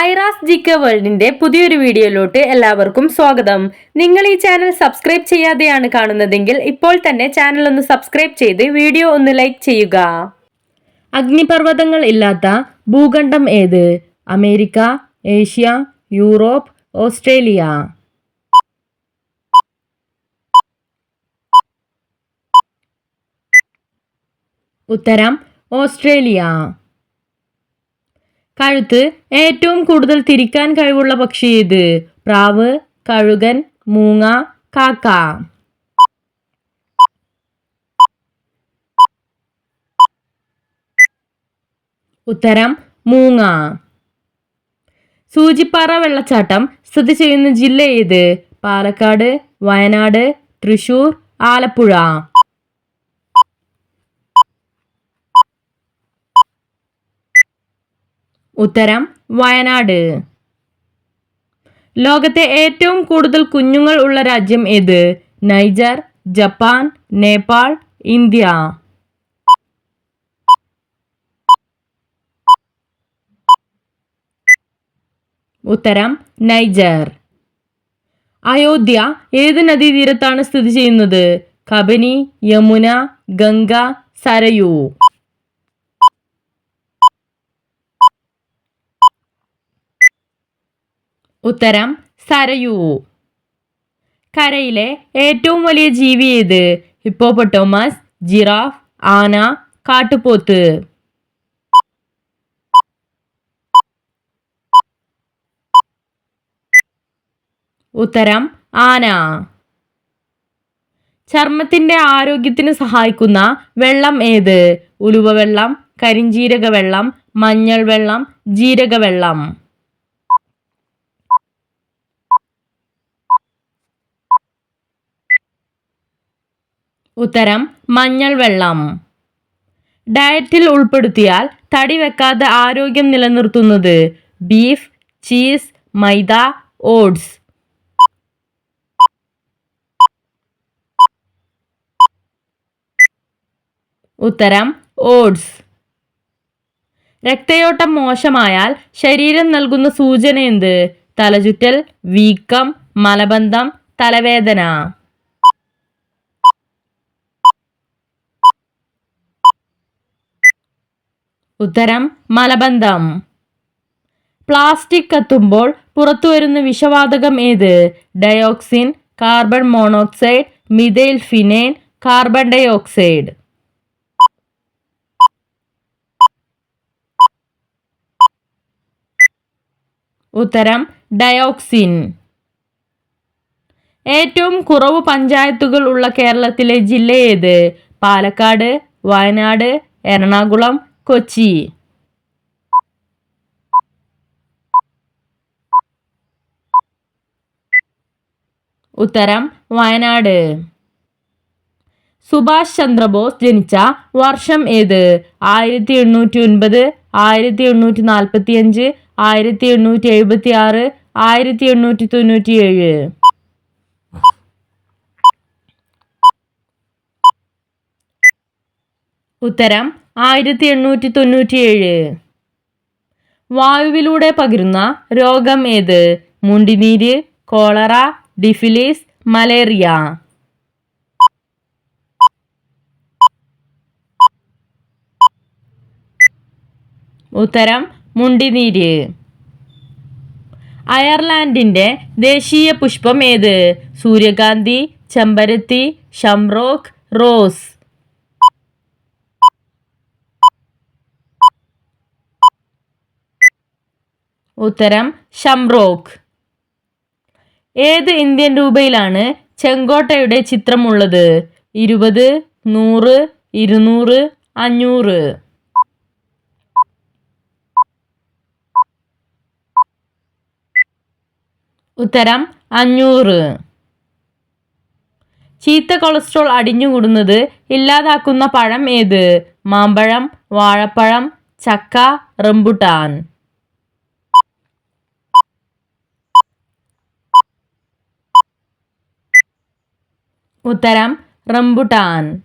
ഐറാസ് ജിക്ക വേൾഡിന്റെ പുതിയൊരു വീഡിയോയിലോട്ട് എല്ലാവർക്കും സ്വാഗതം. നിങ്ങൾ ഈ ചാനൽ സബ്സ്ക്രൈബ് ചെയ്യാതെയാണ് കാണുന്നതെങ്കിൽ ഇപ്പോൾ തന്നെ ചാനൽ ഒന്ന് സബ്സ്ക്രൈബ് ചെയ്ത് വീഡിയോ ഒന്ന് ലൈക്ക് ചെയ്യുക. അഗ്നിപർവതങ്ങൾ ഇല്ലാത്ത ഭൂഖണ്ഡം ഏത്? America Asia Europe Australia. ഉത്തരം ഓസ്ട്രേലിയ. കഴുത്ത് ഏറ്റവും കൂടുതൽ തിരിക്കാൻ കഴിവുള്ള പക്ഷി ഏത്? പ്രാവ് കഴുകൻ മൂങ്ങ കാക്ക. ഉത്തരം മൂങ്ങ. സൂചിപ്പാറ വെള്ളച്ചാട്ടം സ്ഥിതി ചെയ്യുന്ന ജില്ല ഏത്? പാലക്കാട് വയനാട് തൃശൂർ ആലപ്പുഴ. ഉത്തരം വയനാട്. ലോകത്തെ ഏറ്റവും കൂടുതൽ കുഞ്ഞുങ്ങൾ ഉള്ള രാജ്യം ഏത്? Niger Japan Nepal India. ഉത്തരം നൈജർ. അയോധ്യ ഏത് നദീതീരത്താണ് സ്ഥിതി ചെയ്യുന്നത്? കബനി യമുന ഗംഗ സരയൂ. ഉത്തരം സരയൂ. കരയിലെ ഏറ്റവും വലിയ ജീവി ഏത്? ഹിപ്പോപ്പൊട്ടോമസ് ജിറാഫ് ആന കാട്ടുപോത്ത്. ഉത്തരം ആന. ചർമ്മത്തിന്റെ ആരോഗ്യത്തിന് സഹായിക്കുന്ന വെള്ളം ഏത്? ഉലുവ വെള്ളം കരിഞ്ജീരക വെള്ളം മഞ്ഞൾ വെള്ളം ജീരക വെള്ളം. ഉത്തരം മഞ്ഞൾ വെള്ളം. ഡയറ്റിൽ ഉൾപ്പെടുത്തിയാൽ തടി വെക്കാതെ ആരോഗ്യം നിലനിർത്തുന്നത് ബീഫ് ചീസ് മൈദ ഓട്സ്. ഉത്തരം ഓട്സ്. രക്തയോട്ടം മോശമായാൽ ശരീരം നൽകുന്ന സൂചന എന്ത്? തലചുറ്റൽ വീക്കം മലബന്ധം തലവേദന. ഉത്തരം മലബന്ധം. പ്ലാസ്റ്റിക് കത്തുമ്പോൾ പുറത്തു വരുന്ന വിഷവാതകം ഏത്? Dioxin carbon monoxide methyl phenine carbon dioxide ഉത്തരം ഡയോക്സിൻ. ഏറ്റവും കുറവ് പഞ്ചായത്തുകൾ ഉള്ള കേരളത്തിലെ ജില്ല ഏത്? പാലക്കാട് വയനാട് എറണാകുളം കൊച്ചി. ഉത്തരം വയനാട്. സുഭാഷ് ചന്ദ്രബോസ് ജനിച്ച വർഷം ഏത്? ആയിരത്തി എണ്ണൂറ്റി ഒൻപത് ആയിരത്തി എണ്ണൂറ്റി നാൽപ്പത്തി അഞ്ച് ആയിരത്തി എണ്ണൂറ്റി എഴുപത്തി ആറ് ആയിരത്തി എണ്ണൂറ്റി തൊണ്ണൂറ്റി ഏഴ് ഉത്തരം ആയിരത്തി എണ്ണൂറ്റി തൊണ്ണൂറ്റിയേഴ് വായുവിലൂടെ പകരുന്ന രോഗം ഏത്? മുണ്ടിനീര് കോളറ ഡിഫിലിസ് മലേറിയ. ഉത്തരം മുണ്ടിനീര്. അയർലാൻഡിന്റെ ദേശീയ പുഷ്പം ഏത്? സൂര്യകാന്തി ചെമ്പരത്തി ഷംറോക്ക് റോസ്. ഉത്തരം ഷംറോക്ക് ഏത് ഇന്ത്യൻ രൂപയിലാണ് ചെങ്കോട്ടയുടെ ചിത്രമുള്ളത്? ഇരുപത് നൂറ് ഇരുന്നൂറ് അഞ്ഞൂറ്. ഉത്തരം അഞ്ഞൂറ്. ചീത്ത കൊളസ്ട്രോൾ അടിഞ്ഞുകൂടുന്നത് ഇല്ലാതാക്കുന്ന പഴം ഏത്? മാമ്പഴം വാഴപ്പഴം ചക്ക റംബുട്ടാൻ. ഉത്തരം റംബുട്ടാൻ.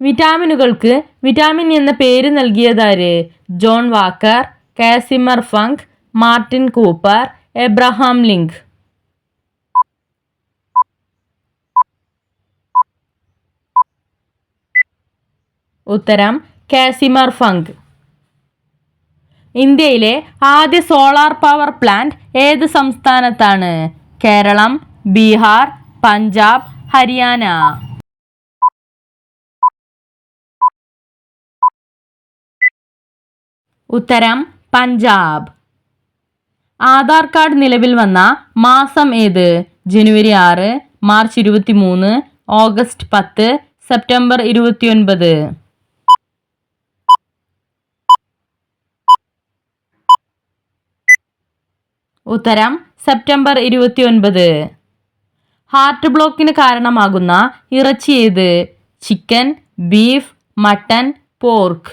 വിറ്റാമിനുകൾക്ക് വിറ്റാമിൻ എന്ന പേര് നൽകിയതാര്? John Walker Casimir Funk Martin Cooper Abraham Link. ഉത്തരം കാസിമർ ഫങ്ക്. ഇന്ത്യയിലെ ആദ്യ സോളാർ പവർ പ്ലാന്റ് ഏത് സംസ്ഥാനത്താണ്? കേരളം ബീഹാർ പഞ്ചാബ് ഹരിയാന. ഉത്തരം പഞ്ചാബ്. ആധാർ കാർഡ് നിലവിൽ വന്ന മാസം ഏത്? ജനുവരി ആറ് മാർച്ച് ഇരുപത്തി മൂന്ന് ഓഗസ്റ്റ് പത്ത് സെപ്റ്റംബർ ഇരുപത്തിയൊൻപത്. ഉത്തരം സെപ്റ്റംബർ ഇരുപത്തിയൊൻപത്. ഹാർട്ട് ബ്ലോക്കിന് കാരണമാകുന്ന ഇറച്ചി ഏത്? ചിക്കൻ ബീഫ് മട്ടൻ പോർക്ക്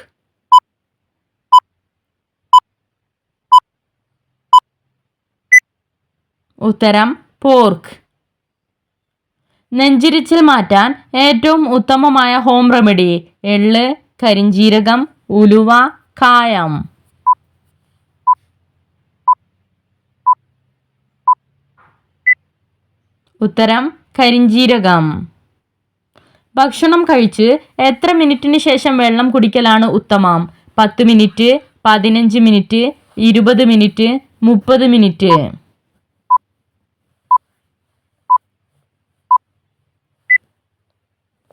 ഉത്തരം പോർക്ക് നെഞ്ചിരിച്ചിൽ മാറ്റാൻ ഏറ്റവും ഉത്തമമായ ഹോം റെമഡി എള്ള് കരിഞ്ജീരകം ഉലുവ കായം. ഉത്തരം കരിഞ്ജീരകം ഭക്ഷണം കഴിച്ച് എത്ര മിനിറ്റിന് ശേഷം വെള്ളം കുടിക്കലാണ് ഉത്തമം? പത്ത് മിനിറ്റ് പതിനഞ്ച് മിനിറ്റ് ഇരുപത് മിനിറ്റ് മുപ്പത് മിനിറ്റ്.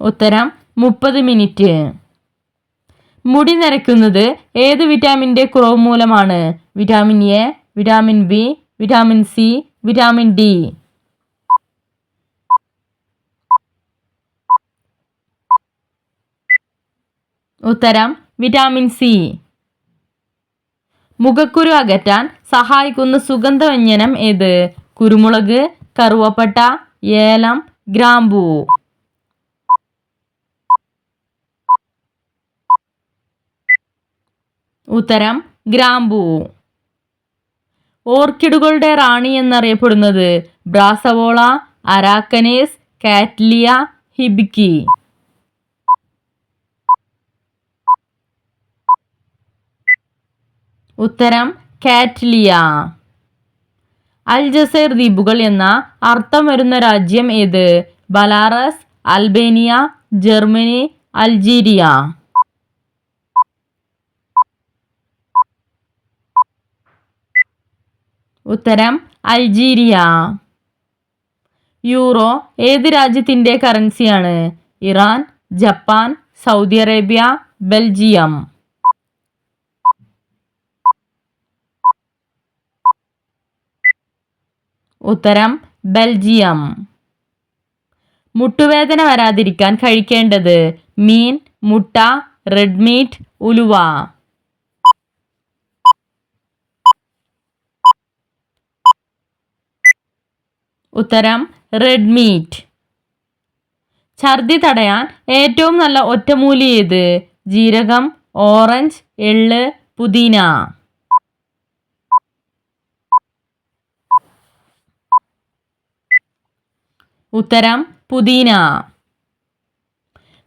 ഉത്തരം മുപ്പത് മിനിറ്റ്. മുടി നരയ്ക്കുന്നത് ഏത് വിറ്റാമിന്റെ കുറവ് മൂലമാണ്? Vitamin A vitamin B vitamin C vitamin D. ഉത്തരം വിറ്റാമിൻ സി മുഖക്കുരു അകറ്റാൻ സഹായിക്കുന്ന സുഗന്ധവ്യഞ്ജനം ഏത്? കുരുമുളക് കറുവപ്പട്ട ഏലം ഗ്രാമ്പൂ. ഉത്തരം ഗ്രാമ്പൂ. ഓർക്കിഡുകളുടെ റാണി എന്നറിയപ്പെടുന്നത് ബ്രാസവോള അരാക്കനേസ് കാറ്റ്ലിയ ഹിബിക്കി. ഉത്തരം കാറ്റ്ലിയ. അൽ ജസൈർ ദ്വീപുകൾ എന്ന അർത്ഥം വരുന്ന രാജ്യം ഏത്? Belarus Albania Germany Algeria. ഉത്തരം അൽജീരിയ. യൂറോ ഏത് രാജ്യത്തിന്റെ കറൻസിയാണ്? Iran Japan Saudi Arabia Belgium. ഉത്തരം ബെൽജിയം. മുട്ടുവേദന വരാതിരിക്കാൻ കഴിക്കേണ്ടത് മീൻ മുട്ട റെഡ് മീറ്റ് ഉലുവ. ഉത്തരം റെഡ് മീറ്റ്. ഛർദി തടയാൻ ഏറ്റവും നല്ല ഒറ്റമൂലി ഏത്? ജീരകം ഓറഞ്ച് എള്ള് പുതിന. ഉത്തരം പുതിന.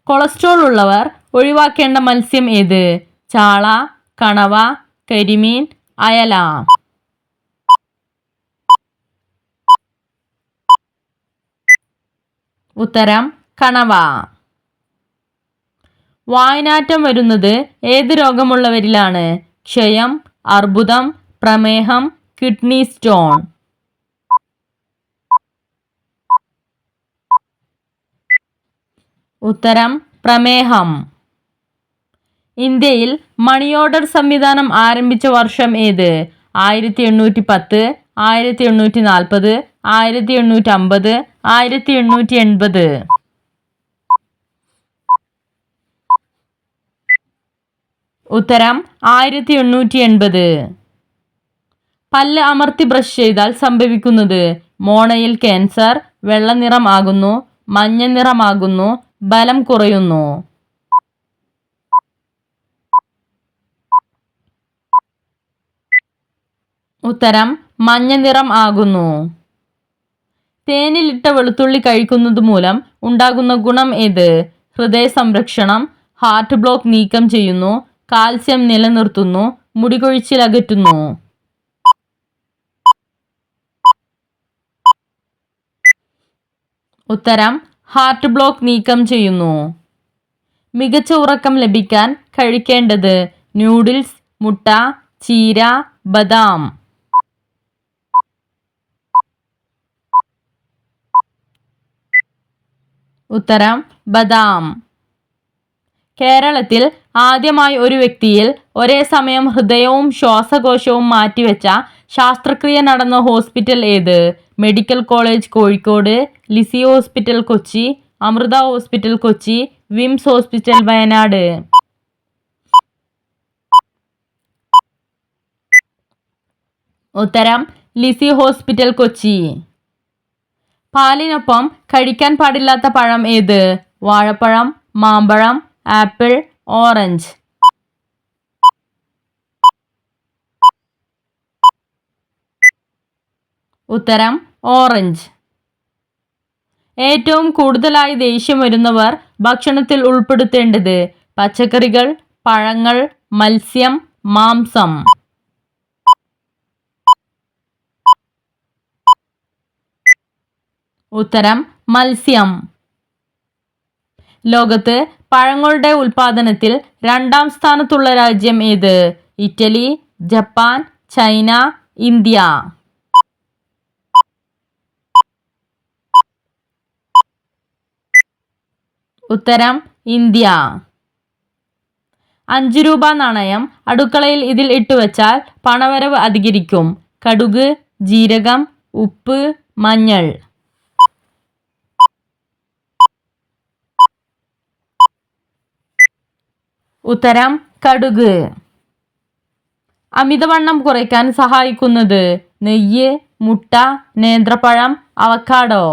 കൊളസ്ട്രോൾ ഉള്ളവർ ഒഴിവാക്കേണ്ട മത്സ്യം ഏത്? ചാള കണവ കരിമീൻ അയല. ഉത്തരം കണവ. വായനാറ്റം വരുന്നത് ഏത് രോഗമുള്ളവരിലാണ്? ക്ഷയം അർബുദം പ്രമേഹം കിഡ്നി സ്റ്റോൺ. ഉത്തരം പ്രമേഹം. ഇന്ത്യയിൽ മണി ഓർഡർ സംവിധാനം ആരംഭിച്ച വർഷം ഏത്? ആയിരത്തി എണ്ണൂറ്റി പത്ത് ആയിരത്തി എണ്ണൂറ്റി നാൽപ്പത് ആയിരത്തി എണ്ണൂറ്റി അമ്പത് ആയിരത്തി എണ്ണൂറ്റി എൺപത് ഉത്തരം ആയിരത്തി എണ്ണൂറ്റി എൺപത് പല്ല് അമർത്തി ബ്രഷ് ചെയ്താൽ സംഭവിക്കുന്നത് മോണയിൽ ക്യാൻസർ വെള്ള നിറം മഞ്ഞ നിറമാകുന്നു ബലം കുറയുന്നു. ഉത്തരം മഞ്ഞ നിറം ആകുന്നു. തേനിലിട്ട വെളുത്തുള്ളി കഴിക്കുന്നത് മൂലം ഉണ്ടാകുന്ന ഗുണം ഏത്? ഹൃദയ സംരക്ഷണം ഹാർട്ട് ബ്ലോക്ക് നീക്കം ചെയ്യുന്നു കാൽസ്യം നിലനിർത്തുന്നു മുടികൊഴിച്ചിൽ അകറ്റുന്നു. ഉത്തരം ഹാർട്ട് ബ്ലോക്ക് നീക്കം ചെയ്യുന്നു. മികച്ച ഉറക്കം ലഭിക്കാൻ കഴിക്കേണ്ടത് ന്യൂഡിൽസ് മുട്ട ചീര ബദാം. ഉത്തരം ബദാം. കേരളത്തിൽ ആദ്യമായി ഒരു വ്യക്തിയിൽ ഒരേ സമയം ഹൃദയവും ശ്വാസകോശവും മാറ്റിവെച്ച ശാസ്ത്രക്രിയ നടന്ന ഹോസ്പിറ്റൽ ഏത്? Medical college Kozhikode Lisie hospital Kochi Amrita hospital Kochi വിംസ് ഹോസ്പിറ്റൽ വയനാട്. ഉത്തരം ലിസി ഹോസ്പിറ്റൽ കൊച്ചി. പാലിനൊപ്പം കഴിക്കാൻ പാടില്ലാത്ത പഴം ഏത്? വാഴപ്പഴം മാമ്പഴം ആപ്പിൾ ഓറഞ്ച്. ഉത്തരം ഓറഞ്ച്. ഏറ്റവും കൂടുതലായി ദേഷ്യം വരുന്നവർ ഭക്ഷണത്തിൽ ഉൾപ്പെടുത്തേണ്ടത് പച്ചക്കറികൾ പഴങ്ങൾ മത്സ്യം മാംസം. ഉത്തരം മത്സ്യം. ലോകത്ത് പഴങ്ങളുടെ ഉൽപാദനത്തിൽ രണ്ടാം സ്ഥാനത്തുള്ള രാജ്യം ഏത്? Italy Japan China India. ഉത്തരം ഇന്ത്യ. അഞ്ച് രൂപ നാണയം. അടുക്കളയിൽ ഇതിൽ ഇട്ടുവച്ചാൽ പണവരവ് അധികരിക്കും. കടുക് ജീരകം ഉപ്പ് മഞ്ഞൾ. ഉത്തരം കടുക്. അമിതവണ്ണം കുറയ്ക്കാൻ സഹായിക്കുന്നത് നെയ്യ് മുട്ട നേന്ത്രപ്പഴം അവക്കാഡോ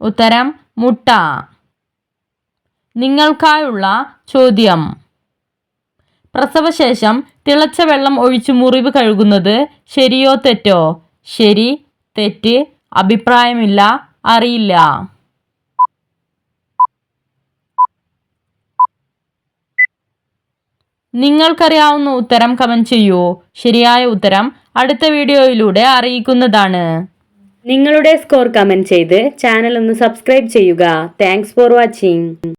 ഉത്തരം മുട്ട. നിങ്ങൾക്കായുള്ള ചോദ്യം. പ്രസവശേഷം തിളച്ച വെള്ളം ഒഴിച്ച് മുറിവ് കഴുകുന്നത് ശരിയോ തെറ്റോ? ശരി തെറ്റ് അഭിപ്രായമില്ല അറിയില്ല. നിങ്ങൾക്കറിയാവുന്ന ഉത്തരം കമന്റ് ചെയ്യൂ. ശരിയായ ഉത്തരം അടുത്ത വീഡിയോയിലൂടെ അറിയിക്കുന്നതാണ്. നിങ്ങളുടെ സ്കോർ കമന്റ് ചെയ്ത് ചാനൽ ഒന്ന് സബ്സ്ക്രൈബ് ചെയ്യുക. Thanks for watching